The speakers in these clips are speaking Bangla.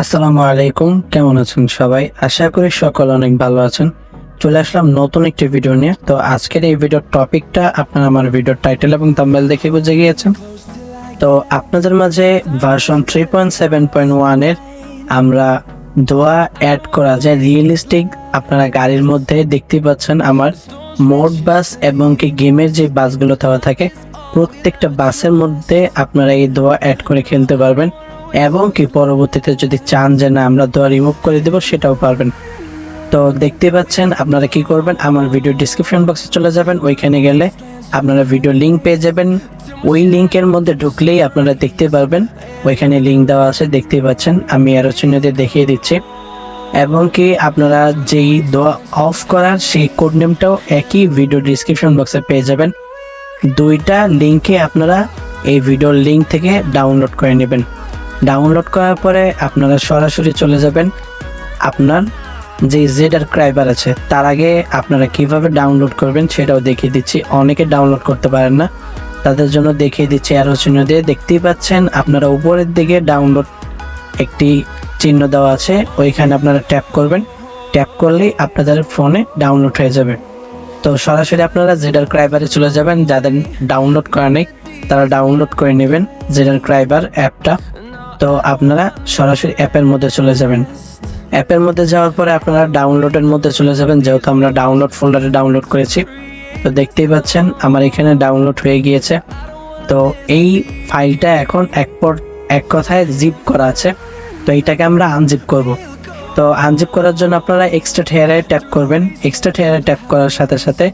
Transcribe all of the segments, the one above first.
আসসালামু আলাইকুম, কেমন আছেন সবাই? আশা করি সকল অনেক ভালো আছেন। চলে আসলাম নতুন একটি ভিডিও নিয়ে। তো আজকের এই ভিডিওর টপিকটা আপনারা আমার ভিডিওর টাইটেল এবং থাম্বনেল দেখে বুঝে গিয়েছেন। তো আপনাদের মাঝে version three point seven point ওয়ানের আমরা দোয়া অ্যাড করা যায়। রিয়েলিস্টিক আপনারা গাড়ির মধ্যে দেখতে পাচ্ছেন আমার মোট বাস এবং কি গেমের যে বাসগুলো দেওয়া থাকে, প্রত্যেকটা বাসের মধ্যে আপনারা এই দোয়া অ্যাড করে খেলতে পারবেন। এবং কি পরবর্তীতে যদি চান যে না, আমরা দোয়া রিমুভ করে দেবো, সেটাও পারবেন। তো দেখতে পাচ্ছেন, আপনারা কি করবেন, আমার ভিডিও ডিসক্রিপশন বক্সে চলে যাবেন। ওইখানে গেলে আপনারা ভিডিও লিঙ্ক পেয়ে যাবেন। ওই লিঙ্কের মধ্যে ঢুকলেই আপনারা দেখতে পারবেন। ওইখানে লিঙ্ক দেওয়া আছে, দেখতে পাচ্ছেন। আমি আরও চিহ্ন দিয়ে দেখিয়ে দিচ্ছি। এবং কি আপনারা যেই দোয়া অফ করার সেই কোড নেমটাও একই ভিডিও ডিসক্রিপশন বক্সে পেয়ে যাবেন। দুইটা লিঙ্কে আপনারা এই ভিডিওর লিঙ্ক থেকে ডাউনলোড করে নেবেন। ডাউনলোড করার পরে আপনারা সরাসরি চলে যাবেন। আপনার যে জেড আর ক্রাইবার আছে, তার আগে আপনারা কীভাবে ডাউনলোড করবেন সেটাও দেখিয়ে দিচ্ছি। অনেকে ডাউনলোড করতে পারেন না। তাদের জন্য দেখিয়ে দিচ্ছি আরও চিহ্ন দিয়ে। দেখতেই পাচ্ছেন আপনারা উপরের দিকে ডাউনলোড একটি চিহ্ন দেওয়া আছে। ওইখানে আপনারা ট্যাপ করবেন। ট্যাপ করলেই আপনাদের ফোনে ডাউনলোড হয়ে যাবে। তো সরাসরি আপনারা জেডার ক্রাইবারে চলে যাবেন। যাদের ডাউনলোড করা নেই, তারা ডাউনলোড করে নেবেন জেডার ক্রাইবার অ্যাপটা তো আপনারা সরাসরি অ্যাপের মধ্যে চলে যাবেন। অ্যাপের মধ্যে যাওয়ার পরে আপনারা ডাউনলোডের মধ্যে চলে যাবেন, যেহেতু আমরা ডাউনলোড ফোল্ডারে ডাউনলোড করেছি। তো দেখতেই পাচ্ছেন, আমার এখানে ডাউনলোড হয়ে গিয়েছে। তো এই ফাইলটা এখন এক পর, এক কথায় জিপ করা আছে। তো এইটাকে আমরা আনজিপ করব। তো আনজিপ করার জন্য আপনারা এক্সট্রা হেয়ারে ট্যাপ করবেন। এক্সট্রা হেয়ারে ট্যাপ করার সাথে সাথে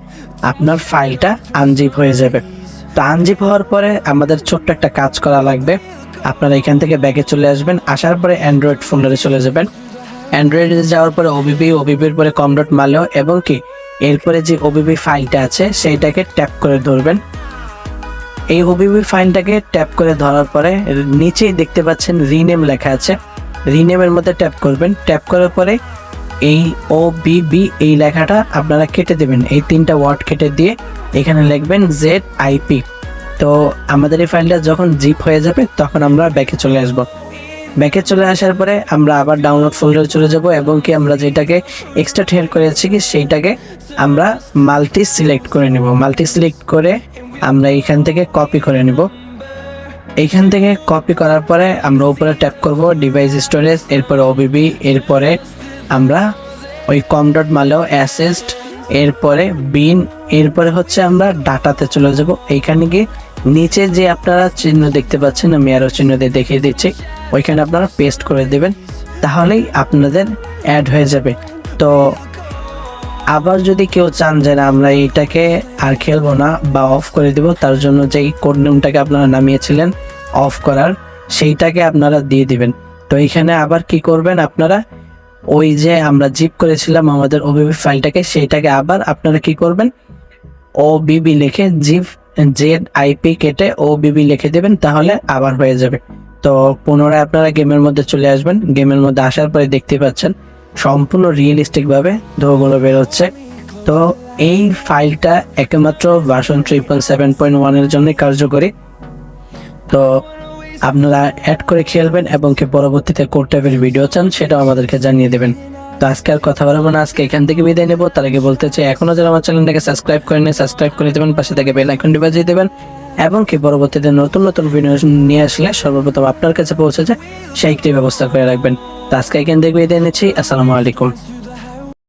আপনার ফাইলটা আনজিপ হয়ে যাবে। তো হওয়ার পরে আমাদের ছোট্ট একটা কাজ করা লাগবে। আপনারা এখান থেকে ব্যাগে চলে আসবেন, আসার পরে অ্যান্ড্রয়েড ফোল্ডারে চলে যাবেন। অ্যান্ড্রয়েডে যাওয়ার পরে ওবিবি ওবিবির পরে কম ডট মারলেও এবং কি এরপরে যে ওবিবি ফাইলটা আছে, সেইটাকে ট্যাপ করে ধরবেন। এই ওবিবি ফাইলটাকে ট্যাপ করে ধরার পরে নিচেই দেখতে পাচ্ছেন রিনেম লেখা আছে। রিনেমের মধ্যে ট্যাপ করবেন। ট্যাপ করার পরে এই ও বিবি এই লেখাটা আপনারা কেটে দেবেন। এই তিনটা ওয়ার্ড কেটে দিয়ে এখানে লিখবেন জেড আইপি তো আমাদের এই ফাইলটা যখন জিপ হয়ে যাবে, তখন আমরা ব্যাকে চলে আসব। ব্যাকে চলে আসার পরে আমরা আবার ডাউনলোড ফোল্ডারে চলে যাব এবং কি আমরা যেটাকে এক্সট্রা ঠের করেছি কি, সেইটাকে আমরা মাল্টি সিলেক্ট করে নেব। মাল্টি সিলেক্ট করে আমরা এখান থেকে কপি করে নেব। এইখান থেকে কপি করার পরে আমরা উপরে ট্যাপ করব ডিভাইস স্টোরেজ এরপরে ওবিবি এরপরে আমরা ওই কম ডট অ্যাসেস্ট এরপরে বিন এরপরে হচ্ছে আমরা ডাটাতে চলে যাব। এইখানে গিয়ে নিচে যে আপনারা চিহ্ন দেখতে পাচ্ছেন, আমি আরও চিহ্ন দিয়ে দেখিয়ে দিচ্ছি, ওইখানে আপনারা পেস্ট করে দেবেন, তাহলেই আপনাদের অ্যাড হয়ে যাবে। তো আবার যদি কেউ চান যে না, আমরা এইটাকে আর খেলব না বা অফ করে দিব, তার জন্য যে কোড নেমটাকে আপনারা নামিয়েছিলেন অফ করার, সেইটাকে আপনারা দিয়ে দিবেন। তো এইখানে আবার কি করবেন আপনারা? ওই যে আমরা জিপ করেছিলাম আমাদের ওবিবি ফাইলটাকে সেইটাকে আবার আপনারা কি করবেন? ও বিবি লিখে জিপ জেড আইপি কেটে ও বিবি লিখে দেবেন, তাহলে আবার হয়ে যাবে। তো পুনরায় আপনারা গেমের মধ্যে চলে আসবেন। গেমের মধ্যে আসার পরে দেখতে পাচ্ছেন, সম্পূর্ণ রিয়েলিস্টিক ভাবে ধোঁয়াগুলো বেরোচ্ছে তো এই ফাইলটা একমাত্র ভার্সন ট্রিপল সেভেন পয়েন্ট ওয়ানের জন্যই কার্যকরী। তো আপনারা অ্যাড করে খেলবেন এবং কি পরবর্তীতে কোড টাইপের ভিডিও চান, সেটাও আমাদেরকে জানিয়ে দেবেন। তো আজকে আর কথা বলব না, আজকে এখান থেকে বিদায় নেব। তার আগে বলতে চাই, এখনও যারা আমার চ্যানেলটাকে সাবস্ক্রাইব করেন সাবস্ক্রাইব করে দেবেন, পাশে থেকে বেল আইকনটি বাজিয়ে দেবেন। এবং কি পরবর্তীতে নতুন নতুন ভিডিও নিয়ে আসলে সর্বপ্রথম আপনার কাছে পৌঁছে যায়, সেই একটি ব্যবস্থা করে রাখবেন। তো আজকে এখান থেকে বিদায় নিচ্ছি, আসসালামু আলাইকুম।